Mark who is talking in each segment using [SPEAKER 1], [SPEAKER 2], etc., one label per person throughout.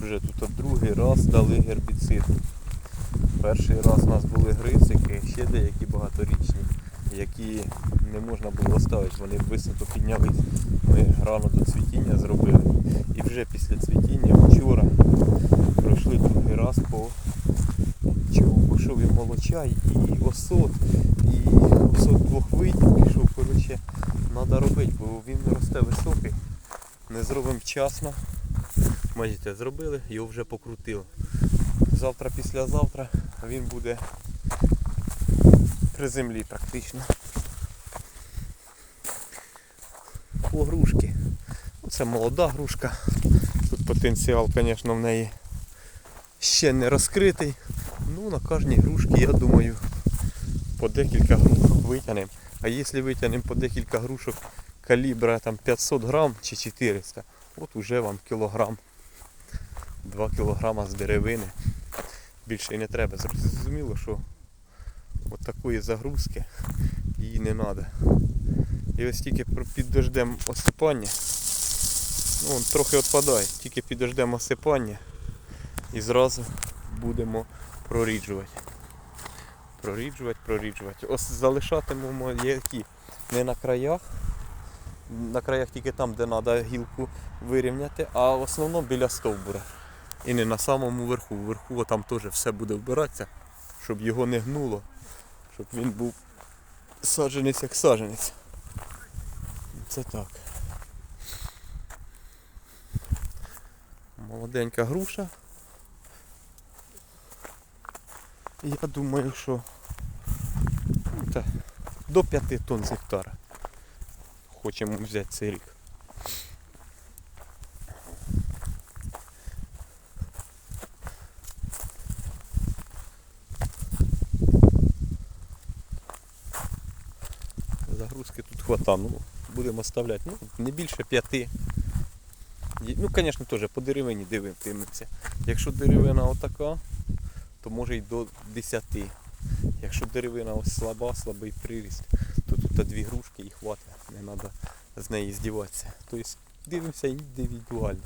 [SPEAKER 1] вже тут другий раз дали гербіцид. Перший раз у нас були грицики, ще деякі багаторічні, які не можна було оставити, вони високо піднялись. Ми рано до цвітіння зробили. І вже після цвітіння вчора пройшли другий раз по чого пішов і молочай, і осот, і осот двох видів пішов, коротше, треба робити, бо він росте високий. Не зробимо вчасно. Бачите, зробили, його вже покрутили. Завтра, післязавтра він буде при землі практично. По грушки. Це молода грушка. Тут потенціал, звісно, в неї ще не розкритий. Ну, на кожній грушці, я думаю, по декілька грушок витягнемо. А якщо витягнемо по декілька грушок калібра там 500 грам чи 400, от уже вам кілограм. 2 кілограма з деревини. Більше і не треба. Зрозуміло, що от такої загрузки їй не треба. І ось тільки під дождем осипання. Ну, он трохи відпадає, тільки під дождем осипання і зразу будемо проріджувати. Проріджувати, проріджувати. Ось залишатимемо які не на краях. На краях тільки там, де треба гілку вирівняти, а в основному біля стовбура. І не на самому верху. Вверху там теж все буде вбиратися, щоб його не гнуло, щоб він був саджанець як саджанець. Це так. Молоденька груша. Я думаю, що до 5 тонн з гектара. Хочемо взяти цей рік. Загрузки тут хвата, ну будемо оставляти. Ну, не більше п'яти. Ну, звісно, теж по деревині дивимося. Якщо деревина отака, то може й до 10. Якщо деревина ось слаба, слабий приріст, то тут дві грушки і хватить, не треба з неї здіватися. Тобто дивимося індивідуально.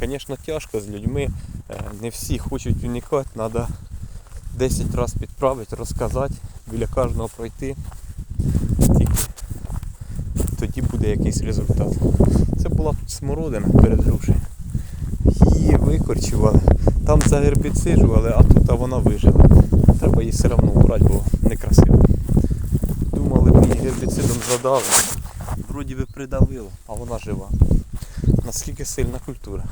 [SPEAKER 1] Звісно, тяжко з людьми, е, не всі хочуть уникати, треба 10 разів підправити, розказати, біля кожного пройти. Тоді буде якийсь результат. Це була тут смородина перед грушею. Її викорчували, там загербіцижували, а тут а вона вижила. Треба її все одно убрати, бо некрасиво. Думали, б її гербіцидом задали. Вроді би придавило, а вона жива. Наскільки сильна культура.